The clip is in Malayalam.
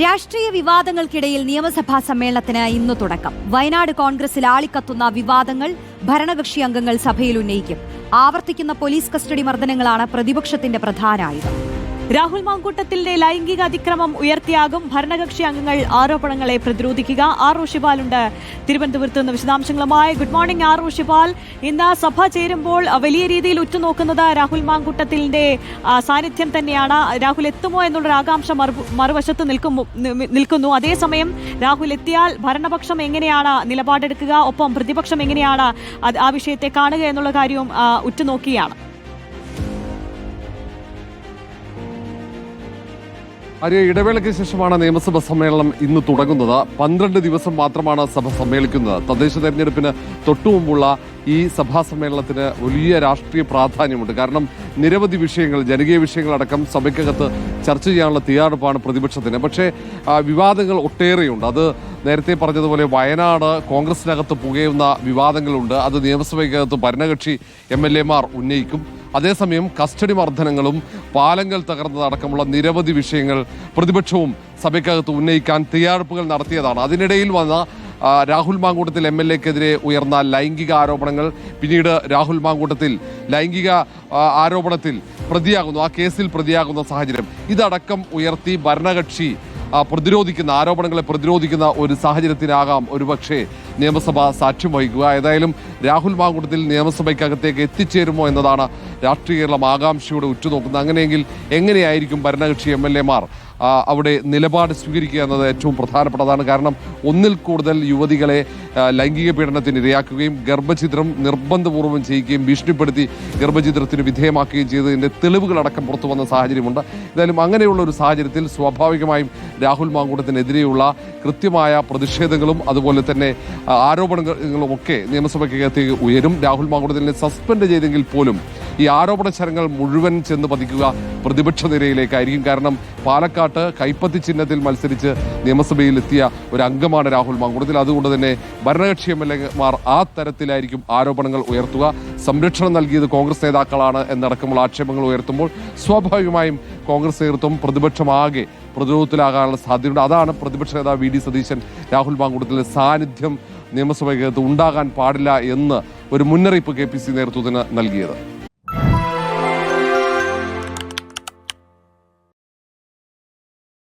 രാഷ്ട്രീയ വിവാദങ്ങൾക്കിടയിൽ നിയമസഭാ സമ്മേളനത്തിന് ഇന്ന് തുടക്കം. വയനാട് കോൺഗ്രസിൽ ആളിക്കത്തുന്ന വിവാദങ്ങൾ ഭരണകക്ഷി അംഗങ്ങൾ സഭയിൽ ഉന്നയിക്കും. ആവർത്തിക്കുന്ന പോലീസ് കസ്റ്റഡി മർദ്ദനങ്ങളാണ് പ്രതിപക്ഷത്തിന്റെ പ്രധാന ആയുധം. രാഹുൽ മാങ്കൂട്ടത്തിന്റെ ലൈംഗിക അതിക്രമം ഉയർത്തിയാകും. ഭരണകക്ഷി അംഗങ്ങൾ ആരോപണങ്ങളെ പ്രതിരോധിക്കുക. ആർ ഋഷിപാലുണ്ട് തിരുവനന്തപുരത്ത് നിന്ന് വിശദാംശങ്ങളുമായി ഗുഡ് മോർണിംഗ് ആർ ഋഷിപാൽ. ഇന്ന് സഭ ചേരുമ്പോൾ വലിയ രീതിയിൽ ഉറ്റുനോക്കുന്നത് രാഹുൽ മാങ്കൂട്ടത്തിന്റെ സാന്നിധ്യം തന്നെയാണ്. രാഹുൽ എത്തുമോ എന്നുള്ളൊരു ആകാംക്ഷ മറു- മറുവശത്ത് നിൽക്കുന്നു. അതേസമയം രാഹുൽ എത്തിയാൽ ഭരണപക്ഷം എങ്ങനെയാണ് നിലപാടെടുക്കുക? ഒപ്പം പ്രതിപക്ഷം എങ്ങനെയാണ് ആ വിഷയത്തെ കാണുക എന്നുള്ള കാര്യവും ഉറ്റുനോക്കിയാണ്. ആര്യ ഇടവേളയ്ക്ക് ശേഷമാണ് നിയമസഭാ സമ്മേളനം ഇന്ന് തുടങ്ങുന്നത്. പന്ത്രണ്ട് ദിവസം മാത്രമാണ് സഭ സമ്മേളിക്കുന്നത്. തദ്ദേശ തെരഞ്ഞെടുപ്പിന് തൊട്ടുമുമ്പുള്ള ഈ സഭാ സമ്മേളനത്തിന് വലിയ രാഷ്ട്രീയ പ്രാധാന്യമുണ്ട്. കാരണം നിരവധി വിഷയങ്ങൾ ജനകീയ വിഷയങ്ങളടക്കം സഭയ്ക്കകത്ത് ചർച്ച ചെയ്യാനുള്ള തയ്യാറെടുപ്പാണ് പ്രതിപക്ഷത്തിന്. പക്ഷേ വിവാദങ്ങൾ ഒട്ടേറെയുണ്ട്. അത് നേരത്തെ പറഞ്ഞതുപോലെ വയനാട് കോൺഗ്രസിനകത്ത് പുകയുന്ന വിവാദങ്ങളുണ്ട്. അത് നിയമസഭയ്ക്കകത്ത് ഭരണകക്ഷി എം എൽ എമാർ ഉന്നയിക്കും. അതേസമയം കസ്റ്റഡി മർദ്ദനങ്ങളും പാലങ്ങൾ തകർന്നതടക്കമുള്ള നിരവധി വിഷയങ്ങൾ പ്രതിപക്ഷവും സഭയ്ക്കകത്ത് ഉന്നയിക്കാൻ തയ്യാറെടുപ്പുകൾ നടത്തിയതാണ്. അതിനിടയിൽ വന്ന രാഹുൽ മാങ്കൂട്ടത്തിൽ എം എൽ എക്കെതിരെ ഉയർന്ന ലൈംഗിക ആരോപണങ്ങൾ പിന്നീട് രാഹുൽ മാങ്കൂട്ടത്തിൽ ലൈംഗിക ആരോപണത്തിൽ പ്രതിയാകുന്നു ആ കേസിൽ പ്രതിയാകുന്ന സാഹചര്യം. ഇതടക്കം ഉയർത്തി ഭരണകക്ഷി പ്രതിരോധിക്കുന്ന ആരോപണങ്ങളെ പ്രതിരോധിക്കുന്ന ഒരു സാഹചര്യത്തിനാകാം ഒരുപക്ഷെ നിയമസഭ സാക്ഷ്യം വഹിക്കുക. ഏതായാലും രാഹുൽ മാങ്കുടത്തിൽ നിയമസഭയ്ക്കകത്തേക്ക് എത്തിച്ചേരുമോ എന്നതാണ് രാഷ്ട്രീയ കേരളം ആകാംക്ഷയോടെ ഉറ്റുനോക്കുന്നത്. അങ്ങനെയെങ്കിൽ എങ്ങനെയായിരിക്കും ഭരണകക്ഷി എം എൽ എമാർ അവിടെ നിലപാട് സ്വീകരിക്കുക എന്നത് ഏറ്റവും പ്രധാനപ്പെട്ടതാണ്. കാരണം ഒന്നിൽ കൂടുതൽ യുവതികളെ ലൈംഗിക പീഡനത്തിന് ഇരയാക്കുകയും ഗർഭചിത്രം നിർബന്ധപൂർവം ചെയ്യുകയും ഭീഷണിപ്പെടുത്തി ഗർഭഛിദ്രത്തിന് വിധേയമാക്കുകയും ചെയ്തതിന്റെ തെളിവുകളടക്കം പുറത്തു വന്ന സാഹചര്യമുണ്ട്. എന്തായാലും അങ്ങനെയുള്ള ഒരു സാഹചര്യത്തിൽ സ്വാഭാവികമായും രാഹുൽ മാങ്കൂട്ടത്തിനെതിരെയുള്ള കൃത്യമായ പ്രതിഷേധങ്ങളും അതുപോലെ തന്നെ ആരോപണങ്ങളും ഒക്കെ നിയമസഭയ്ക്കകത്തേക്ക് ഉയരും. രാഹുൽ മാങ്കൂട്ടത്തിനെ സസ്പെൻഡ് ചെയ്തെങ്കിൽ പോലും ഈ ആരോപണ ശരങ്ങൾ മുഴുവൻ ചെന്ന് പതിക്കുക പ്രതിപക്ഷ നിരയിലേക്കായിരിക്കും. കാരണം പാലക്കാട്ട് കൈപ്പത്തി ചിഹ്നത്തിൽ മത്സരിച്ച് നിയമസഭയിൽ എത്തിയ ഒരു അംഗമാണ് രാഹുൽ മാങ്കുടത്തിൽ. അതുകൊണ്ട് തന്നെ ഭരണകക്ഷി എം എൽ എമാർ ആ തരത്തിലായിരിക്കും ആരോപണങ്ങൾ ഉയർത്തുക. സംരക്ഷണം നൽകിയത് കോൺഗ്രസ് നേതാക്കളാണ് എന്നടക്കമുള്ള ആക്ഷേപങ്ങൾ ഉയർത്തുമ്പോൾ സ്വാഭാവികമായും കോൺഗ്രസ് നേതൃത്വം പ്രതിപക്ഷമാകെ പ്രതിരോധത്തിലാകാനുള്ള സാധ്യതയുണ്ട്. അതാണ് പ്രതിപക്ഷ നേതാവ് വി ഡി സതീശൻ രാഹുൽ മാങ്കുടത്തിലെ സാന്നിധ്യം നിയമസഭയ്ക്കകത്ത് ഉണ്ടാകാൻ പാടില്ല എന്ന് ഒരു മുന്നറിയിപ്പ് കെ പി സി നേതൃത്വത്തിന് നൽകിയത്.